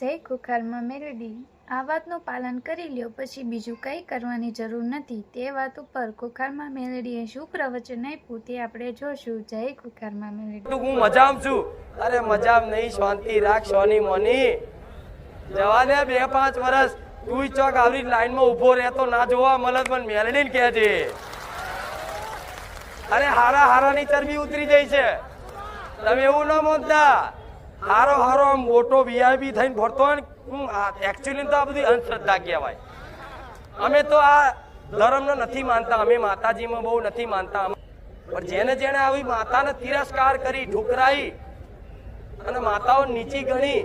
જય ખુખારમાં મેલડી. આ વાતનું પાલન કરી લ્યો, પછી બીજું કંઈ કરવાની જરૂર નથી. તે વાત ઉપર ખુખારમાં મેલડીએ શું પ્રવચન આપ્યું, તે આપણે જોશું. જય ખુખારમાં મેલડી. હું મજામ છું? અરે મજામ નહીં, શાંતિ રાખ સોની મોની. જવાને બે પાંચ વર્ષ તું ચોક આવરી લાઈનમાં ઊભો રહેતો ના જોવા મલત પણ મને કહે છે. અરે હારા હારાની ચરબી ઉતરી જાય છે. તમે એવું ન માનતા. હારો હારો મોટો વીઆઈપી થઈને ફરતો હોય ને એકચ્યુઅલી તો આ બધી અંધશ્રદ્ધા કહેવાય. અમે તો આ ધર્મને નથી માનતા, અમે માતાજીમાં બહુ નથી માનતા. પણ જેને જેને આવી માતાને તિરસ્કાર કરી ઠુકરાઈ અને માતાઓ નીચી ગણી,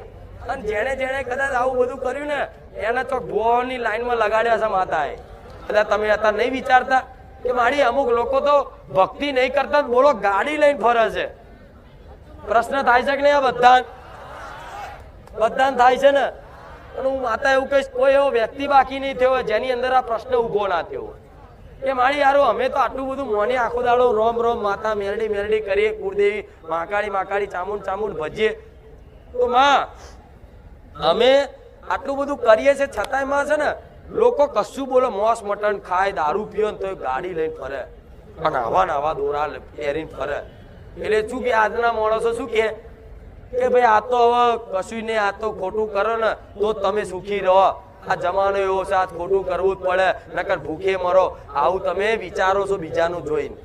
અને જેણે જેણે કદાચ આવું બધું કર્યું ને, એને તો ભુવાઓની લાઈનમાં લગાડ્યા છે માતાએ. કદાચ તમે અત્યારે નહીં વિચારતા કે મારી અમુક લોકો તો ભક્તિ નહીં કરતા, બોલો ગાડી લઈને ફરે છે. પ્રશ્ન થાય છે કે નહીં આ બધા બધાને થાય છે ને? અને હું માતા એવું કહીશ, કોઈ એવો વ્યક્તિ બાકી નહીં થયો જેની અંદર આ પ્રશ્ન ઊભો ના થયો. કે મારી યારો અમે તો આટલું બધું મોને આખો દાડો રોમ રોમ માતા મેરડી મેરડી કરીએ, કુળદેવી માકાળી માકાળી ચામુંડ ચામુંડ ભજીએ. તો માં, અમે આટલું બધું કરીએ છે છતાંયમાં છે ને, લોકો કશું બોલો, મોસ મટન ખાય, દારૂ પીઓ ને તો ગાડી લઈને ફરે. અને આવા ને આવા દોરા પહેરીને ફરે. એટલે શું કે આજના માણસો શું કે? કે ભાઈ આ તો હવે કશું નહીં, આ તો ખોટું કરો ને, તો તમે સુખી રહો. આ જમાનો એવો છે, આ ખોટું કરવું જ પડે, નકર ભૂખે મરો. આવું તમે વિચારો છો બીજાનું જોઈને.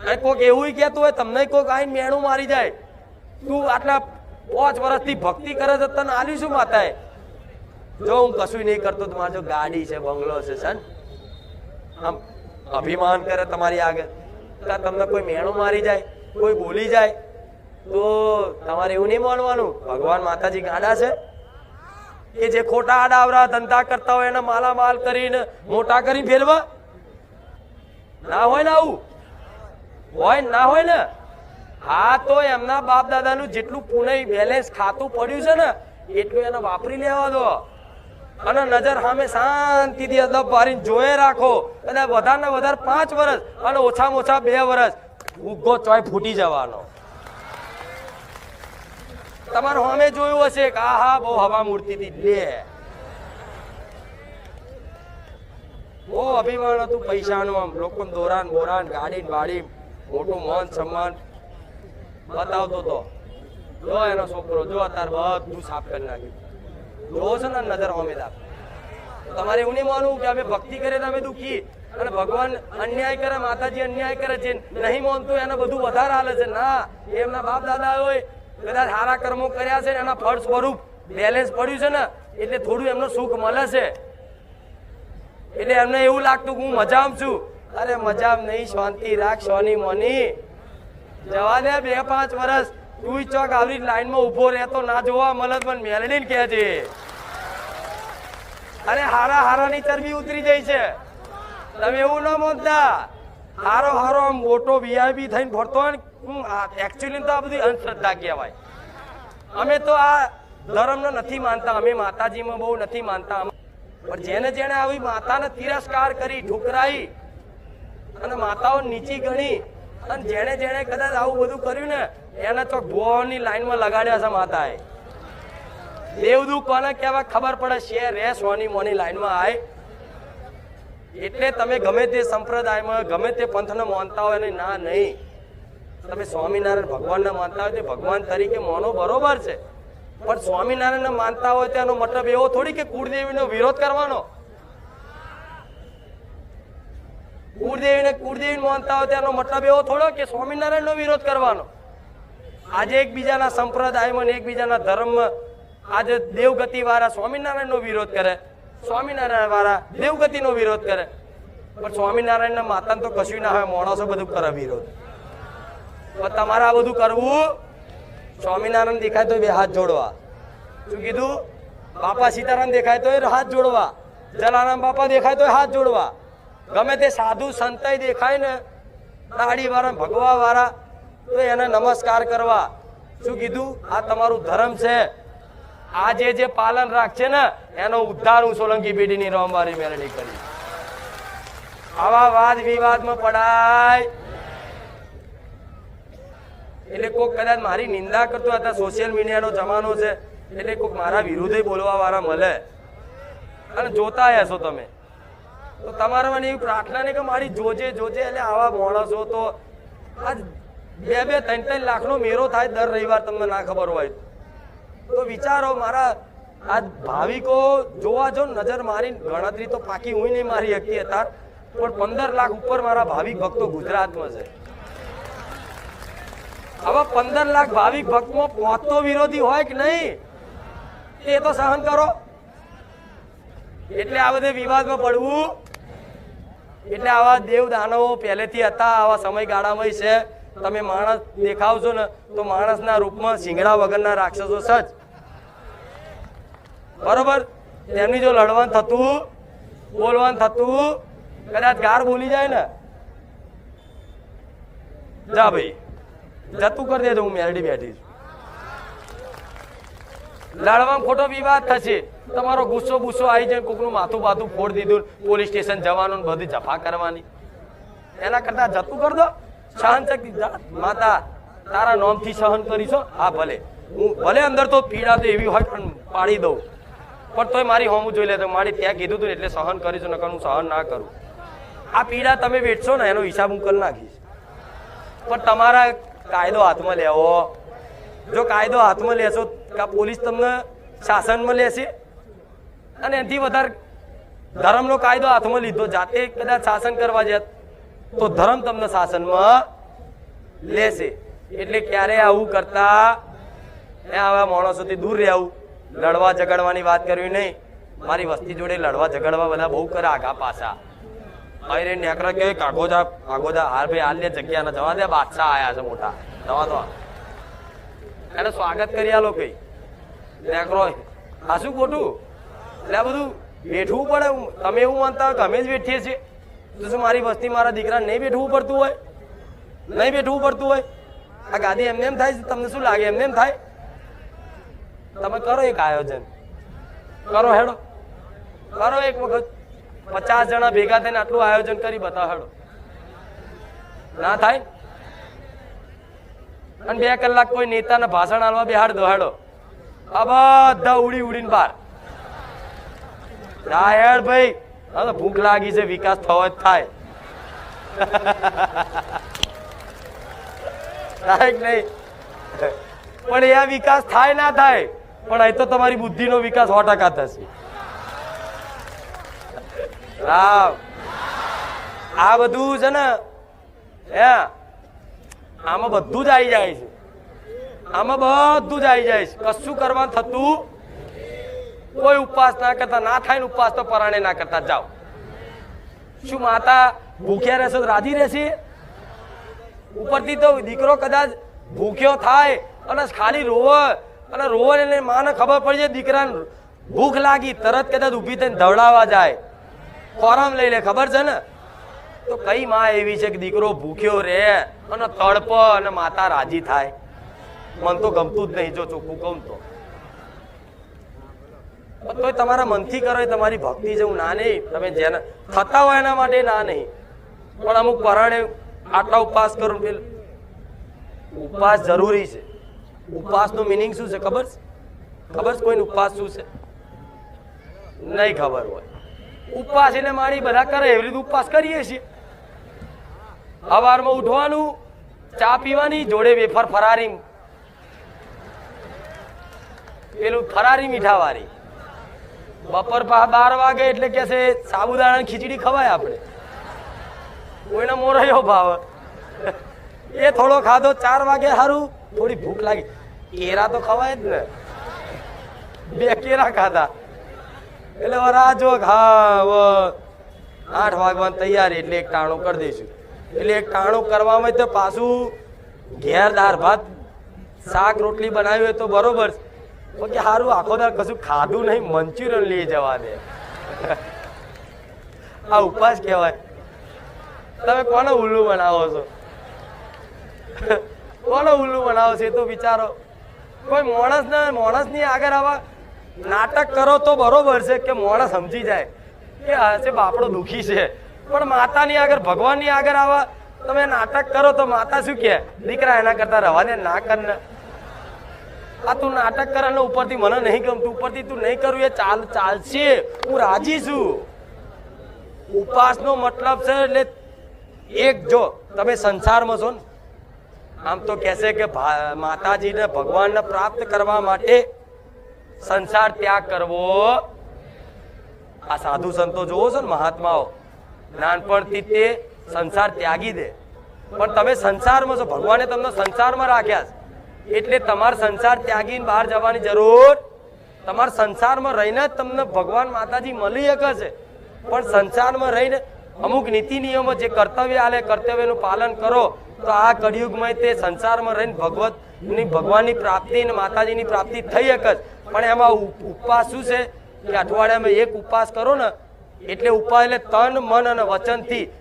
અને કોક એવું કહેતું હોય, તમને કોક આઈને મેણું મારી જાય. તું આટલા પાંચ વર્ષથી ભક્તિ કરે છે તને આલ્યું શું માતાએ? જો હું કશું નહીં કરતો, તો મારી ગાડી છે, બંગલો છે સન આમ અભિમાન કરે તમારી આગળ. કાં તમને કોઈ મેણું મારી જાય, કોઈ બોલી જાય, તો તમારે એવું નહીં માનવાનું. ભગવાન માતાજી ગાડા છે કે જે ખોટા આડાવરા ધંધા કરતા હોય એને માલામાલ કરીને મોટા કરી ફેરવા? ના હોય ને આવું? હોય ને હોય ને? હા, તો એમના બાપ દાદાનું જેટલું પુનઃ બેલેન્સ ખાતું પડ્યું છે ને, એટલું એને વાપરી લેવા દો. અને નજર સામે શાંતિથી અદબ પાડીને જોયે રાખો. અને વધારે વધારે પાંચ વર્ષ અને ઓછામાં ઓછા બે વર્ષ ઉગો ચોય ફૂટી જવાનો. તમારે સામે જોયું હશે કે આ હા બહુ હવા મૂર્તિ હતી લે. બહુ અભિમાન હતું પૈસાનું આમ. લોકો દોરાન બોરાન ગાડી બાડી મોટું મોન સન્માન. બતાવતો તો. જો એનો છોકરો, જો અત્યારે બધું સાફ કરી નાખ્યું. જોવો છો ને નજર અમે તમારે એવું નહીં માનવું કે અમે ભક્તિ કરીએ અમે દુખી. અને ભગવાન અન્યાય કરે, માતાજી અન્યાય કરે છે, નહીં માનતું, એને બધું વધારે હાલે છે. ના, એમના બાપ દાદા હોય, કદાચ સારા કર્મો કર્યા છે, એના ફળ સ્વરૂપ બેલેન્સ પડ્યું છે ને, એટલે થોડું એમનું સુખ મળે છે. એટલે એમને એવું લાગતું કે હું મજામાં છું. અરે મજામ નહીં, શાંતિ રાખ, સોની મોની. જવા દે બે પાંચ વર્ષ તું ચોક આવી લાઈનમાં ઊભો રહેતો ના જોવા મળે પણ મને કહે છે. અરે હારા હારાની ચરબી ઉતરી જાય છે. તમે એવું ન માનતા હારો હારો મોટો વીઆઈપી થઈને ફરતો હોય ને એકચ્યુઅલી તો આ બધી અંધશ્રદ્ધા કહેવાય. અમે તો આ ધર્મને નથી માનતા, અમે માતાજીમાં બહુ નથી માનતા. પણ જેને જેને આવી માતાને તિરસ્કાર કરી, ઠુકરાઈ, અને માતાઓ નીચી ગણી, અને જેણે જેણે કદાચ આવું બધું કર્યું ને એને તો ભુવાઓની લાઈનમાં લગાડ્યા છે માતાએ. દેવદૂત કોને કહેવાય ખબર પડે છે? રે સોની મોની લાઈનમાં આય. એટલે તમે ગમે તે સંપ્રદાયમાં, ગમે તે પંથને માનતા હોય અને ના, નહીં. તમે સ્વામિનારાયણ ભગવાનને માનતા હોય તે ભગવાન તરીકે મોનો, બરોબર છે. પણ સ્વામિનારાયણને માનતા હોય તેનો મતલબ એવો થોડી કે કુળદેવીનો વિરોધ કરવાનો. કુળદેવીને કુળદેવી માનતા હોય તેનો મતલબ એવો થોડો કે સ્વામિનારાયણનો વિરોધ કરવાનો. આજે એકબીજાના સંપ્રદાયમાં એકબીજાના ધર્મમાં આજે દેવગતિ વાળા સ્વામિનારાયણનો વિરોધ કરે. સ્વામિનારાયણ વાળા દેવગતિનો વિરોધ કરે. પણ સ્વામિનારાયણના માતાને તો કશું ના હોય, માણસો બધું કરે વિરોધ. પણ તમારે આ બધું કરવું, સ્વામિનારાયણ દેખાય તો બે હાથ જોડવા. શું કીધું? બાપા સીતારામ દેખાય તો હાથ જોડવા. જલારામ બાપા દેખાય તો હાથ જોડવા. ગમે તે સાધુ સંતય દેખાય ને દાઢી વાળા ભગવા વાળા તો એને નમસ્કાર કરવા. શું કીધું? આ તમારું ધર્મ છે. આ જે જે પાલન રાખશે ને, એનો ઉદ્ધાર હું સોલંકી પેઢીની રોમવારી મેળવી કરી આવા વાદ વિવાદમાં પડાય. એટલે કોઈક કદાચ મારી નિંદા કરતો હતા સોશિયલ મીડિયાનો જમાનો છે. એટલે કોઈક મારા વિરુદ્ધે બોલવા વાળા મળે. અને જોતા હશો તમે. તો તમારે મને એવી પ્રાર્થના નહીં કે મારી જોજે જોજે, એટલે આવા માણસો તો આજ બે બે ત્રણ ત્રણ લાખનો મેરો થાય દર રવિવાર તમને ના ખબર હોય તો. વિચારો, મારા આ ભાવિકો જોવા જો નજર મારી ગણતરી તો પાકી હું નહીં મારી શકતી હતા પણ પંદર લાખ ઉપર મારા ભાવિક ભક્તો ગુજરાતમાં છે. હવે પંદર લાખ ભાવિક ભક્તમાં પહોંચતો વિરોધી હોય કે નહીં, એ તો સહન કરો. એટલે આ બધે વિવાદમાં પડવું. એટલે આવા દેવ દાનવો પહેલેથી હતા, આવા સમયગાળામાં છે. તમે માણસ દેખાવશો ને તો માણસના રૂપમાં શિંગડા વગરના રાક્ષસો સજ. બરોબર? તેમની જો લડવાનું થતું, બોલવાનું થતું, કદાચ ગાર બોલી જાય ને. જા ભાઈ. જતું કરી દેજો, હું મેરડી બેઠી છું. લડવામાં ખોટો વિવાદ થશે. તમારો ગુસ્સો ગુસ્સો આવી જાય કોકનું માથું બાથું ફોડ દીધું પોલીસ સ્ટેશન જવાનું બધી જફા કરવાની. એના કરતા જતું કરી દો. સહન શક્તિ માતા, તારા નોમથી સહન કરીશો હા. ભલે. હું ભલે અંદર તો પીડા તો એવી હોય પણ પાડી દઉં. પણ તોય મારી હોમું જોઈ લેતો મારી ત્યાં કીધું હતું એટલે સહન કરીશું, નકર હું સહન ના કરું. આ પીડા તમે વેઠશો ને, એનો હિસાબ હું કરી નાખીશ. પણ તમારા કાયદો હાથમાં લેવો. જો કાયદો હાથમાં લેશો કે પોલીસ તમને શાસનમાં લેશે. અને એનાથી વધારે ધર્મનો કાયદો હાથમાં લીધો. જાતે કદાચ શાસન કરવા જાય. તો ધર્મ તમને શાસનમાં લેશે. એટલે ક્યારે આવું કરતા? આવા માણસોથી દૂર રહેવું. લડવા ઝઘડવાની વાત કરવી નહીં. મારી વસ્તી જોડે લડવા ઝઘડવા બધા બહુ કરે આગા પાછા. અરે નેકરા કે કાગોજા કાગોજા હાર ભાઈ, હાલ લે જગ્યા જવા દે. બાદશાહ આયા છે મોટા. જવા દો. એને સ્વાગત કરી આલો કઈ. નેકરો આ શું ખોટું? એટલે બધું બેઠવું પડે. તમે એવું માનતા અમે જ બેઠીએ છીએ? તો શું મારી વસ્તી મારા દીકરા નહીં બેઠવું પડતું હોય નહીં બેઠવું પડતું હોય આ ગાદી એમને એમ થાય તમને શું લાગે એમને એમ થાય તમે કરો એક આયોજન કરો હેડો કરો એક વખત પચાસ જણા ભેગા થઈને આટલું આયોજન કરી બતાવો હેડો ના થાય અને બે કલાક કોઈ નેતાને ભાષણ આલવા બેહાડ દો હેડો આ બધા ઉડી ઉડીને બહાર ના હેડ ભાઈ હા ભૂખ લાગી છે, વિકાસ થવો જ થાય. પણ એ વિકાસ થાય ના થાય, પણ અહીં તો તમારી બુદ્ધિનો વિકાસ સો ટકા થશે. રામ. આ બધું છે ને, હે, આમાં બધું જ આવી જાય છે. આમાં બધું જ આવી જાય છે. કશું કરવાનું થતું કોઈ ઉપવાસ ના કરતા, ના થાય ને ઉપવાસ તો પરાણે ના કરતા. જાઓ. શું માતા ભૂખ્યા રહેશે, રાજી રહેશે? ઉપરથી તો દીકરો કદાચ ભૂખ્યો થાય અને ખાલી રોવે, અને રોવે એને માને ખબર પડી જાય, દીકરાને ભૂખ લાગી, તરત કદાચ ઊભી થઈને ધવડાવવા જાય. ફોરમ લઈ લે, ખબર છે ને? તો કઈ માં એવી છે કે દીકરો ભૂખ્યો રહે અને તડપ અને માતા રાજી થાય? મન તો ગમતું જ નહીં, જો ચોખ્ખું કહું તો. તોય તમારા મનથી કરો એ તમારી ભક્તિ જેવું ના નહીં. તમે જેના થતા હોય એના માટે ના નહીં. પણ અમુક પરાણે આટલા ઉપવાસ કરું પેલું ઉપવાસ જરૂરી છે. ઉપવાસનું મિનિંગ શું છે ખબર છે? ખબર છે કોઈને ઉપવાસ શું છે? નહીં ખબર હોય. ઉપવાસ એટલે મારી બધા કરે, એવી રીતે ઉપવાસ કરીએ છીએ. સવારમાં ઉઠવાનું, ચા પીવાની, જોડે વેફર ફરારી. પેલું ફરારી મીઠા વાળી બપોર બાર વાગે એટલે કે છે સાબુદાણા ખીચડી ખવાય આપણે. કોઈને મોરયો ભાવ. એ થોડો ખાધો, ચાર વાગે સારું થોડી ભૂખ લાગી. કેરા તો ખવાય જ ને. બે કેરા ખાધા. એટલે વરા જો હા આઠ વાગવાની તૈયારી, એટલે એક ટાણું કરી દઈશું. એટલે એક ટાણું કરવામાં તો પાછું ઘેર દાળ ભાત, શાક રોટલી બનાવી હોય તો બરોબર છે. કે સારું આખો દાળ કશું ખાધું નહીં, મંચુરિયન લઈ જવા દે આ ઉપવાસ કહેવાય. તમે કોને ઉલ્લુ બનાવો છો? કોને ઉલ્લુ બનાવો છો એ તો વિચારો. કોઈ માણસને, માણસની આગળ આવા નાટક કરો તો બરોબર છે કે માણસ સમજી જાય કે હશે બાપડો દુખી છે. પણ માતાની આગળ, ભગવાનની આગળ આવા તમે નાટક કરો તો માતા શું કહે? દીકરા એના કરતા રવાને ના કર ને આ તું નાટક કરે ને ઉપરથી મને નહીં ગમતું, ઉપરથી તું નહીં કરું એ ચાલ, ચાલશે. હું રાજી છું. ઉપાસનો મતલબ છે એટલે એક જો, તમે સંસારમાં છો ને, આમ તો કહેશે કે માતાજીને ભગવાનને પ્રાપ્ત કરવા માટે સંસાર ત્યાગ કરવો. આ સાધુ સંતો જોવો છો ને મહાત્માઓ, નાનપણથી તે સંસાર ત્યાગી દે. પણ તમે સંસારમાં છો, ભગવાને તમને સંસારમાં રાખ્યા છે. એટલે તમારે સંસાર ત્યાગીને બહાર જવાની જરૂર તમારા સંસારમાં રહીને જ તમને ભગવાન માતાજી મળી શકે છે. પણ સંસારમાં રહીને અમુક નીતિ નિયમો જે કર્તવ્ય આલે, કર્તવ્યનું પાલન કરો, તો આ કળિયુગમાં તે સંસારમાં રહીને ભગવતની, ભગવાનની પ્રાપ્તિ અને માતાજીની પ્રાપ્તિ થઈ શકે પણ એમાં ઉપ- ઉપવાસ શું છે? કે અઠવાડિયામાં એક ઉપવાસ કરો ને, એટલે ઉપવાસ એટલે તન, મન અને વચનથી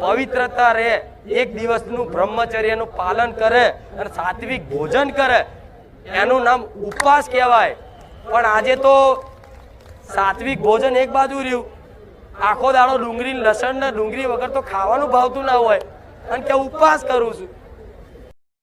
પવિત્રતા રહે. એક દિવસનું બ્રહ્મચર્યનું પાલન કરે અને સાત્વિક ભોજન કરે. એનું નામ ઉપવાસ કહેવાય. પણ આજે તો સાત્વિક ભોજન એક બાજુ રહ્યું. આખો દાડો ડુંગળી લસણ ને ડુંગળી વગર તો ખાવાનું ભાવતું ના હોય. અને કે ઉપવાસ કરું છું.